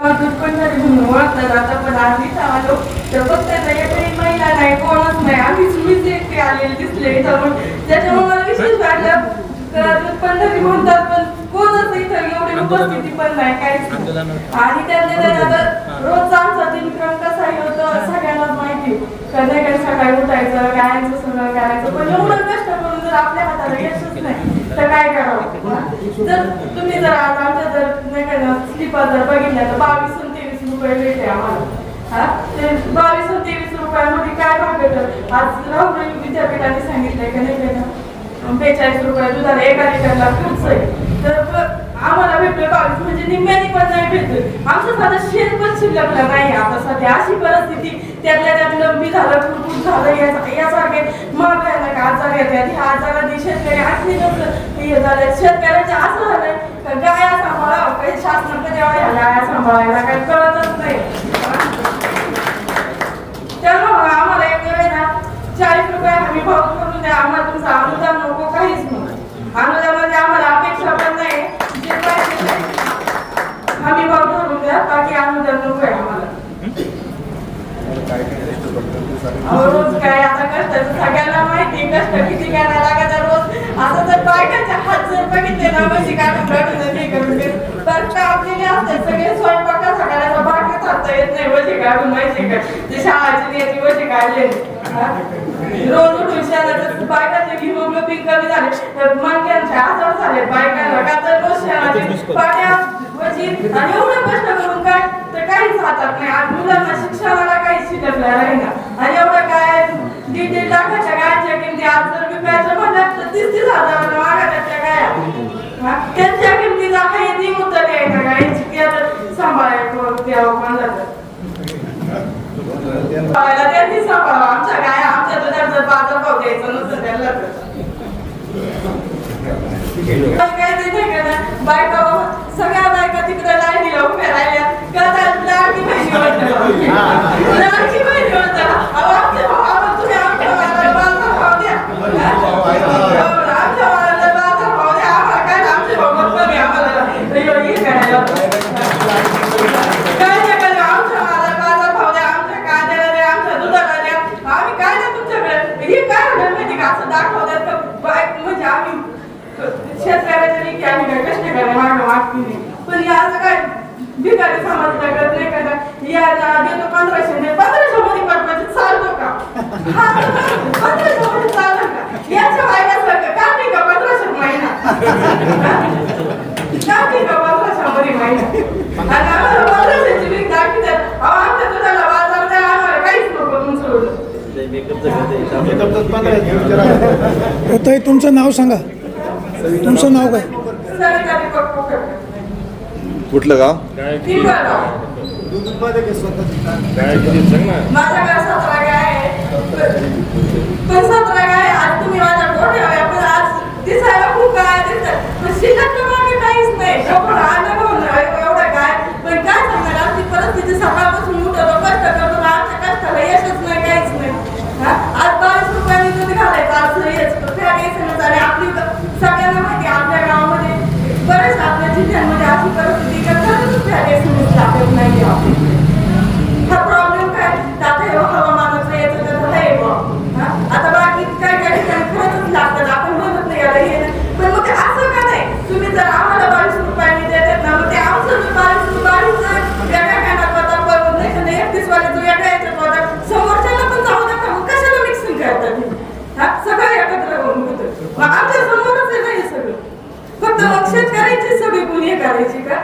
पण तरी म्हणून ओळखतात आता पण आम्ही आलो. तर एकही महिला नाही कोणच नाही. आम्हीच मीच एकटी आलेली दिसले इथं. त्याच्यामुळे मला विशेष वाटलं. तर पण तरी म्हणतात पण कोणच इथं एवढी उपस्थिती पण नाही. काहीच. आणि त्यात आता रोजचा आमचा दिनक्रम कसाही होतो सगळ्यांनाच माहिती. कधी कधी सकाळी उठायचं गायचं सगळं करायचं. पण एवढं कष्ट करून जर आपल्या हाताला यशच नाही तर काय करावं? जर तुम्ही जर आज आमच्या जर नाही का जर बघितल्या तर बावीस तेवीस रुपये भेटते आम्हाला. हा? ते बावीस तेवीस रुपयामध्ये काय भाग भेटत आज राहुल विद्यापीठाने सांगितलंय का नाही का बेचाळीस रुपये दुधाला एका लिटरला खर्च आहे. तर आम्हाला भेटलं बावीस म्हणजे निम्म्याने पण नाही भेटत आमचं साधं शेत पण शिल्लकला नाही आता सध्या अशी परिस्थिती त्यातल्या त्यात लंबी झालं कुरकुट झालं या- यासारखे महाभयानक आजार येतात ह्या आजाराने शेतकरी असले नसतं हे झालं. शेतकऱ्याचं असं झालंय का गाया सांभाळा काही सांभाळायला काही कळतच नाही. त्यामुळे आम्हाला एक ना चाळीस रुपये हमी भाव करून द्या. आम्हाला तुमचं अनुदान नको काहीच नको. अनुदानामध्ये आम्हाला अपेक्षा पण नाही. जे पाहिजे ते भाव ठरवून द्या. बाकी अनुदान नको आहे आम्हाला. रोज काय आता कष्ट सगळ्यांना माहिती कष्ट किती करायला लागत रोज. असं जर बायकांचे हात जर बघितले ना म्हशी काढून काढून हे करून ते तर कापलेले असतात सगळे स्वयंपाका सगळ्यांना बाकी थांबता नाही काढून माहिती का? ते शाळाची न्यायची वशी काढले रोज उठून शहरात बायकाचे हिमोग्लोबिन कमी झाले. तर मनक्यांचे आजार झाले बायकांना का तर रोज शहराचे पाण्या वशी आणि एवढं कष्ट करून काय? तर काहीच हातात नाही. आज मुलांना शिक्षणाला काही शिकवलं राहीना आणि एवढं काय? दीड दीड लाखाच्या गायच्या किमती आज जर विकायचं म्हणलं तर तीस तीस हजाराला मागायच्या गाया? त्यांच्या किमतीचा काही ती उतर आहे का गायची. ती आता सांभाळायचं द्यावं म्हणलं तर. सांभाळायला त्यांनी आमच्या गाया आमच्या दुधात जर बाजार भाव द्यायचं नसतं त्यांना काय बायका सगळ्या बायका तिकडे लाईनीला उभ्या राहिल्या. का लाडकी होत्या. लाडकी बहिणी होत्या. अहो, आमच्या भावाला तुम्ही आमच्या भावाला बाजार भाव द्या. हा? हो, आमच्या भावाला बाजार भाव द्या. आम्हाला काय ना, आमचे भाव मग कमी आम्हाला हे- हे करायला. काय नाही करायला, आमच्या भावाला बाजार भाव द्या, आमच्या कांद्याला द्या, आमच्या दुधाला द्या. आम्ही काय नाही तुमच्याकडे हे काय असं दाखवतात तर बाय- म्हणजे आम्ही शेतकऱ्याच्या आम्ही काय कष्ट करायला मागं मागती नाही पण या असं काय भिकारी समाज लागत नाही का? या देतो पंधराशे नाही पंधराशे मध्ये पाठवायचं चालतो का? पंधराशे मध्ये चालतं का याच्या बायकासारखं का नाही का पंधराशे महिना का नाही का पंधराशे मध्ये महिना आणि आम्हाला पंधराशेची वीक दाखवतात अहो आमच्या दुधाला बाजार द्या आम्हाला काहीच नको तुमचं एवढं. ताई तुमचं नाव सांगा. तुमचं नाव काय. कुठलं गाव पिंपळगाव. माझ्या घरात सतरा गाय आहे पण सतरा गाय आज तुम्ही माझ्या गोठ्यावर पण आज दिसायला खूप गाय दिसतात पण शिल्लक मागे काहीच नाही एवढं अनुभव नाही, एवढं गाय पण काय सांगणार आमची परिस्थिती सकाळपासून उठतो कष्ट करतो आमच्या कष्टाला यशच नाही काहीच नाही हा? आज बावीस रुपयांनी दूध घालायचं आज हेच फॅट एसएमएस आणि आपली सगळ्यांना माहिती आहे, आपल्या गावामध्ये बरेच आपल्या जिल्ह्यांमध्ये अशी परिस्थिती का खरंच फॅट एसएमएस लागत नाही आपली हा प्रॉब्लेम काय तर हवामानाचं याचं त्याचं आहे आता बाकी काय काय ठिकाणी खरंच लागतात आपण म्हणत नाही याला हे पण मग ते असं का नाही तुम्ही जर आम्हाला बावीस रुपयाने देतात ना मग ते आमचं बावीस बावीस वेगळ्या कानात नाही तर एकतीस वाले जो वेगळ्या याच्यात समोरच्याला पण जाऊ नका मग कशाला मिक्सिंग करतात हा? सगळं एकत्र करून होतं मग आमच्या समोरच आहे ना हे सगळं फक्त मग शेतकऱ्याची सगळी गुन्हे करायची का